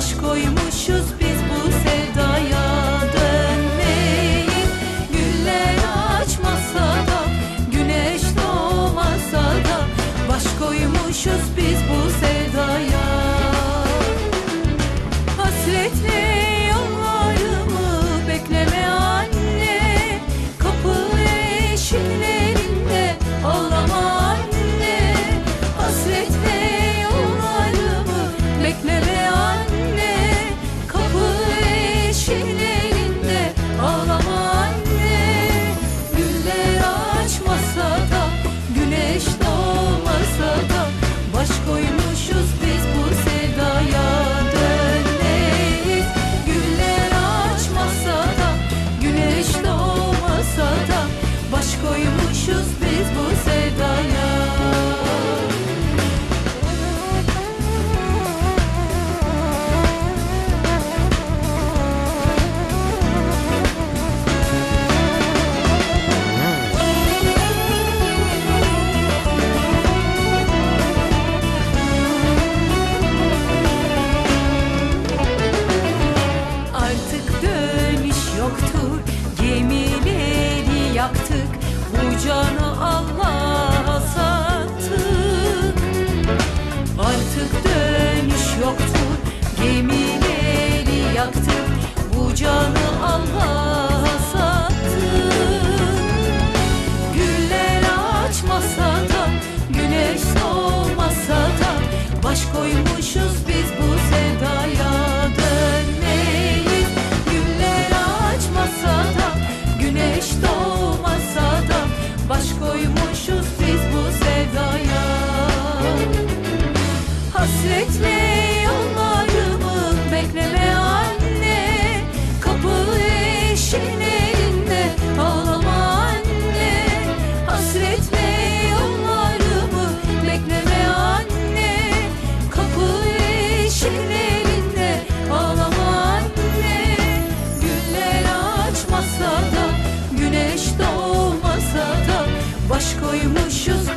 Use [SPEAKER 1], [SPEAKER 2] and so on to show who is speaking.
[SPEAKER 1] aşk koymuşuz biz bu sevdaya dönmeyi. Güller açmasa da güneş doğmasa da baş koymuşuz biz bu Baş koymuşuz